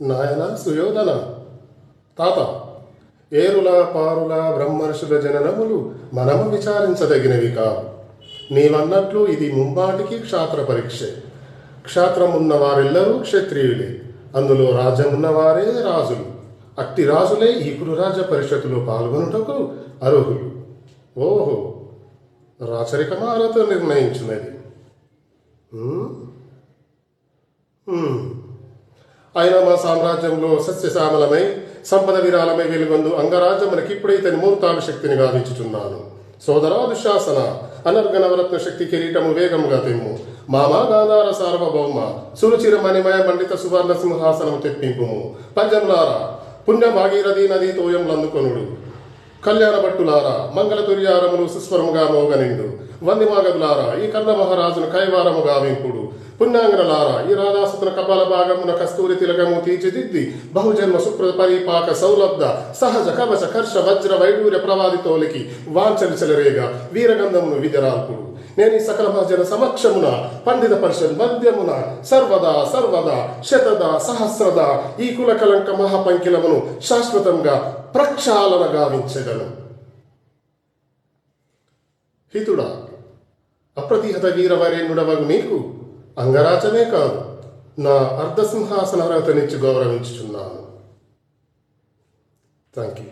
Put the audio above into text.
నాయన సుయోధన. తాత ఏరుల పారుల బ్రహ్మర్షుల జననములు మనము విచారించదగినవి కావు. నీవన్నట్లు ఇది ముంబాటికి క్షాత్ర పరీక్ష. క్షాత్రమున్న వారెల్లరూ క్షత్రియులే. అందులో రాజ్యం ఉన్నవారే రాజులు. అట్టి రాజులే ఈ కురురాజ పరిషత్తులో పాల్గొనుటకు అర్హులు. ఓహో రాచరికమాలతో నిర్ణయించినది. ఆయన మా సామ్రాజ్యంలో సస్యశ్యామలమై సంపద విరాళమై వెలుగొందు అంగరాజ్యం మనకి ఇప్పుడైతే మూర్తాభిశక్తిని గావించుచున్నాను. సోదరా దుశాసన అనర్గనవరత్న శక్తి కిరీటము వేగముగా తెమ్ము. మామా గాంధార సార్వభౌమ సురుచిర మణిమయ మండిత సువర్ణ సింహాసనం తెప్పింపుము. పంజములారా పుణ్య భాగీరథి నదీ తోయములందుకొనుడు కళ్యాణ భట్టులారా మంగళ తుర్యారములు సుస్వరముగా మోగనిండు. వందిమాగదులారా ఈ కర్ణ మహారాజును కైవారము గావింపుడు. పుణ్యాంగనలారా ఈ రాధాసుతున కపాల భాగమున కస్తూరి తిలకము తీర్చిదిద్ది బహుజన్మ సుప్ర పరిపాక సౌలబ్ధ సహజ కవచ కర్ష వజ్ర వైడూర్య ప్రవాదితోలికి వాంచలిచలరేగా వీరగంధమును విజరాల్పుడు నేను ఈ సకల మహాజన సమక్షమున పండిత పరిషత్ మద్యమున సర్వదా సర్వదా శతద సహస్రద ఈ కుల కలంక మహాపంకిలమును శాశ్వతంగా ప్రక్షాళన గావించెదను. హితుడా అప్రతిహత వీరవరేణ్యుడవగు నీకు అంగరాజనే కాదు నా అర్ధసింహాసన అర్హతనిచ్చి గౌరవించుచున్నాను. Thank you